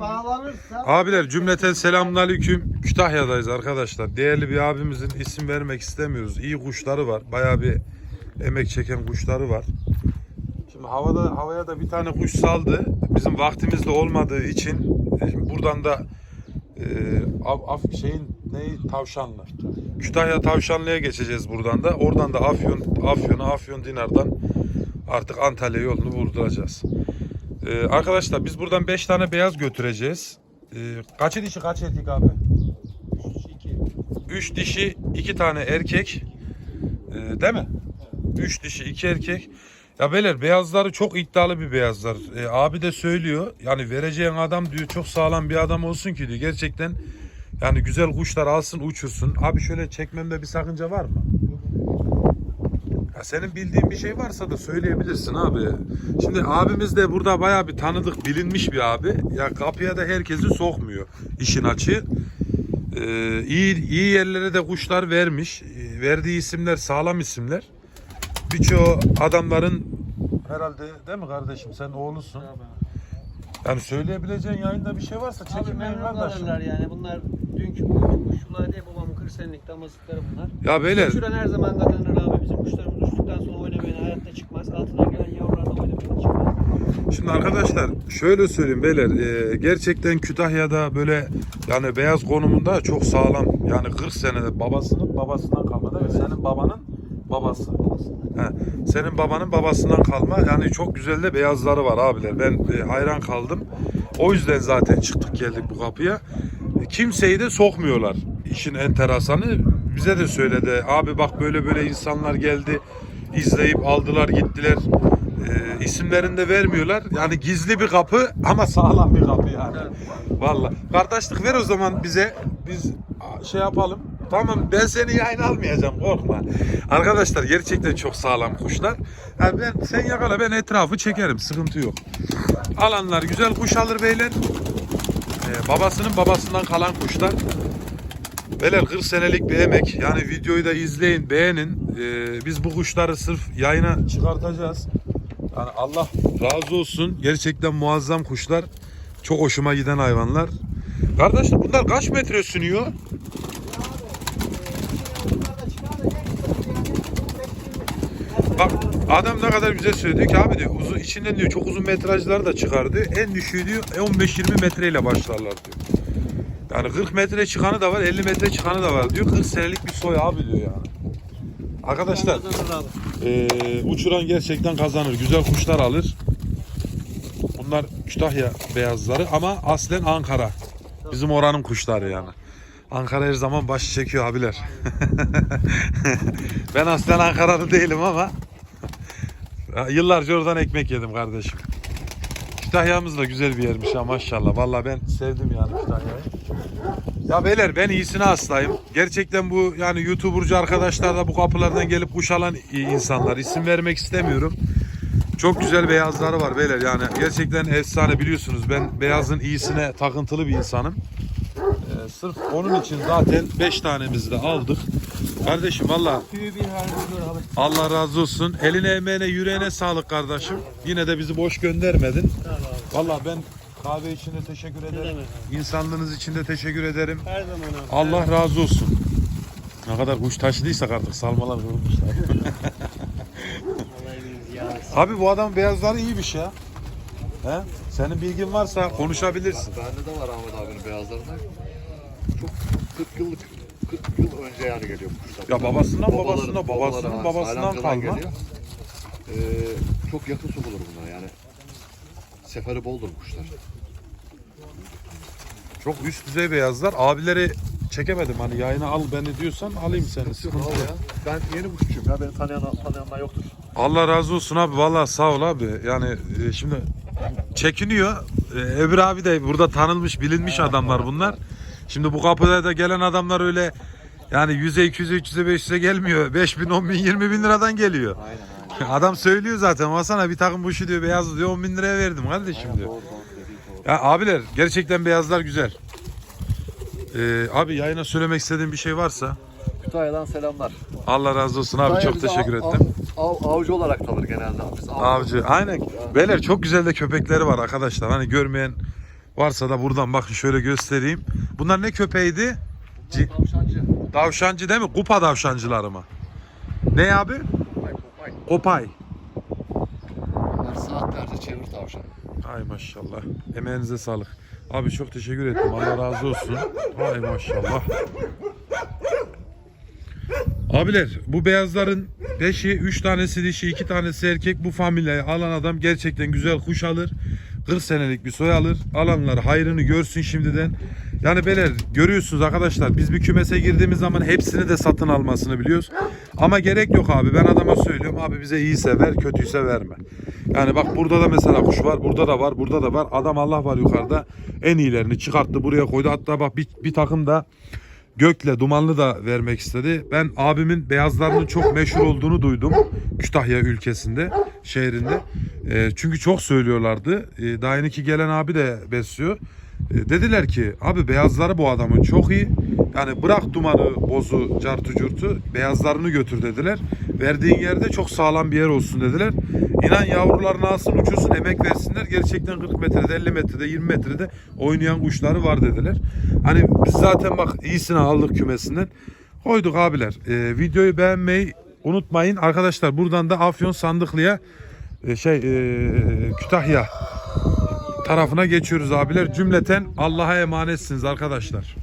Bağlanırsa Abiler cümleten selamünaleyküm. Kütahya'dayız arkadaşlar. Değerli bir abimizin isim vermek istemiyoruz. İyi kuşları var. Bayağı bir emek çeken kuşları var. Şimdi havada havaya da bir tane kuş saldı. Bizim vaktimizde olmadığı için e, şimdi buradan da e, af, af- şeyin neyi tavşanlı. Kütahya Tavşanlı'ya geçeceğiz buradan da. Oradan da Afyon Afyon'a Afyon Dinar'dan artık Antalya yolunu vurduracağız. Ee, arkadaşlar biz buradan 5 tane beyaz götüreceğiz. Ee, kaçı dişi kaç erkek abi? 3 dişi 2 tane erkek. Ee, değil mi? 3 dişi 2 erkek. Ya beyler beyazları çok iddialı bir beyazlar. Ee, abi de söylüyor. Yani vereceğin adam diyor çok sağlam bir adam olsun ki diyor. Gerçekten yani güzel kuşlar alsın uçursun. Abi şöyle çekmemde bir sakınca var mı? Ya senin bildiğin bir şey varsa da söyleyebilirsin abi. Şimdi abimiz de burada bayağı bir tanıdık, bilinmiş bir abi. Ya kapıya da herkesi sokmuyor işin açığı. Ee, iyi iyi yerlere de kuşlar vermiş. Ee, verdiği isimler sağlam isimler. Birçoğu adamların herhalde değil mi kardeşim sen oğlusun. Yani söyleyebileceğin yayında bir şey varsa Abi çekinmeyin memnun kardeşim. kalırlar yani. Bunlar dünkü kuşlar diye babamın 40 senelik damızlıkları bunlar. Ya beyler Uçuran her zaman kazanır abi. Bizim kuşlarımız uçtuktan sonra oynamayana hayatta çıkmaz. Altına gelen yavrular da çıkmaz. Şimdi arkadaşlar şöyle söyleyeyim beyler e, gerçekten Kütahya'da böyle yani beyaz konumunda çok sağlam yani 40 senede babasının babasından kalma değil mi? Senin babanın babası. He, senin babanın babasından kalma yani çok güzel de beyazları var abiler ben e, hayran kaldım. O yüzden zaten çıktık geldik bu kapıya. E, Kimseyi de sokmuyorlar. İşin enteresanı bize de söyledi. Abi bak böyle böyle insanlar geldi izleyip aldılar gittiler. E, isimlerini de vermiyorlar. Yani gizli bir kapı ama sağlam bir kapı yani. Vallahi. Kardeşlik ver o zaman bize. Biz şey yapalım. Tamam ben seni yayın almayacağım korkma. Arkadaşlar gerçekten çok sağlam kuşlar. Yani ben sen yakala ben etrafı çekerim sıkıntı yok. Alanlar güzel kuş alır beyler. Ee, babasının babasından kalan kuşlar. Beyler 40 senelik bir emek. Yani videoyu da izleyin, beğenin. Ee, biz bu kuşları sırf yayına çıkartacağız. Yani Allah razı olsun. Gerçekten muazzam kuşlar. Çok hoşuma giden hayvanlar. Kardeşler bunlar kaç metre sünüyor? Bak adam ne kadar güzel söylüyor ki abi diyor uzun içinden diyor çok uzun metrajlar da çıkardı. En düşüğü diyor 15-20 metreyle başlarlar diyor. Yani 40 metre çıkanı da var 50 metre çıkanı da var diyor. 40 senelik bir soy abi diyor yani. Arkadaşlar ee, uçuran gerçekten kazanır. Güzel kuşlar alır. Bunlar Kütahya beyazları ama aslen Ankara. Bizim oranın kuşları yani. Ankara her zaman başı çekiyor abiler. ben aslen Ankaralı değilim ama yıllarca oradan ekmek yedim kardeşim. Kütahya'mız da güzel bir yermiş ha maşallah. Vallahi ben sevdim yani Kütahya'yı. Ya beyler ben iyisine hastayım. Gerçekten bu yani YouTuber'cu arkadaşlar da bu kapılardan gelip kuş alan insanlar. İsim vermek istemiyorum. Çok güzel beyazları var beyler yani gerçekten efsane biliyorsunuz ben beyazın iyisine takıntılı bir insanım. Ee, sırf onun için zaten 5 tanemizi de aldık. Kardeşim valla. Allah razı olsun. Eline emeğine yüreğine sağlık kardeşim. Yine de bizi boş göndermedin. Valla ben kahve için de teşekkür ederim. İnsanlığınız için de teşekkür ederim. Her zaman abi. Allah razı olsun. Ne kadar kuş taşıdıysak artık salmalar vurmuşlar. Abi bu adam beyazları iyiymiş ya. He? Senin bilgin varsa konuşabilirsin. Bende de var Ahmet abinin beyazlarından. Çok 40 yıllık 40 yıl önce yani geliyor bu kuşlar. Ya babasından Babaları- babaları, ha, babasından Saylanca'dan kalma. geliyor. Ee, çok yakın sokulur bunlar yani. Seferi boldur kuşlar. Çok üst düzey beyazlar. Abileri çekemedim hani yayına al beni diyorsan alayım seni. Sıkıntı yok. ya. Ben yeni kuşçuyum ya. Beni tanıyan, tanıyanlar yoktur. Allah razı olsun abi. Vallahi sağ ol abi. Yani e, şimdi çekiniyor. E, Öbür abi de burada tanınmış, bilinmiş adamlar bunlar. Şimdi bu kapıda da gelen adamlar öyle yani 100'e 200'e 300'e 500'e gelmiyor. 5 bin, 10 bin, 20 bin liradan geliyor. Aynen. Adam söylüyor zaten. Basana bir takım kuşu diyor beyaz diyor 10 bin liraya verdim kardeşim Aynen diyor. doğru doğru dediğin doğru. Ya abiler gerçekten beyazlar güzel. Ee, abi yayına söylemek istediğin bir şey varsa Kütahya'dan selamlar. Allah razı olsun abi Kütahya çok teşekkür av- ettim. Av, av- avcı olarak tanır genelde. Biz av- Avcı aynen. Beyler çok güzel de köpekleri var arkadaşlar. Hani görmeyen Varsa da buradan bakın şöyle göstereyim. Bunlar ne köpeğiydi? Bunlar tavşancı. Davşancı değil mi? Kupa davşancıları mı? Ne abi? Kopay. Bunlar saatlerce çevir tavşan. Ay maşallah. Emeğinize sağlık. Abi çok teşekkür ettim. Allah razı olsun. Ay maşallah. Abiler bu beyazların 5'i 3 tanesi dişi 2 tanesi erkek bu familyayı alan adam gerçekten güzel kuş alır. 40 senelik bir soy alır. Alanlar hayrını görsün şimdiden. Yani beyler görüyorsunuz arkadaşlar biz bir kümese girdiğimiz zaman hepsini de satın almasını biliyoruz. Ama gerek yok abi ben adama söylüyorum abi bize iyiyse ver kötüyse verme. Yani bak burada da mesela kuş var burada da var burada da var. Adam Allah var yukarıda en iyilerini çıkarttı buraya koydu. Hatta bak bir, bir takım da Gökle Dumanlı da vermek istedi. Ben abimin beyazlarının çok meşhur olduğunu duydum. Kütahya ülkesinde, şehrinde. E, çünkü çok söylüyorlardı. E, daha yeni ki gelen abi de besliyor. E, dediler ki abi beyazları bu adamın çok iyi. Yani bırak dumanı, bozu, cartı curtu beyazlarını götür dediler. Verdiğin yerde çok sağlam bir yer olsun dediler. İnan yavrularını alsın uçursun emek versinler. Gerçekten 40 metrede 50 metrede 20 metrede oynayan kuşları var dediler. Hani biz zaten bak iyisini aldık kümesinden. Koyduk abiler. Ee, videoyu beğenmeyi unutmayın. Arkadaşlar buradan da Afyon Sandıklı'ya e, şey e, Kütahya tarafına geçiyoruz abiler. Cümleten Allah'a emanetsiniz arkadaşlar.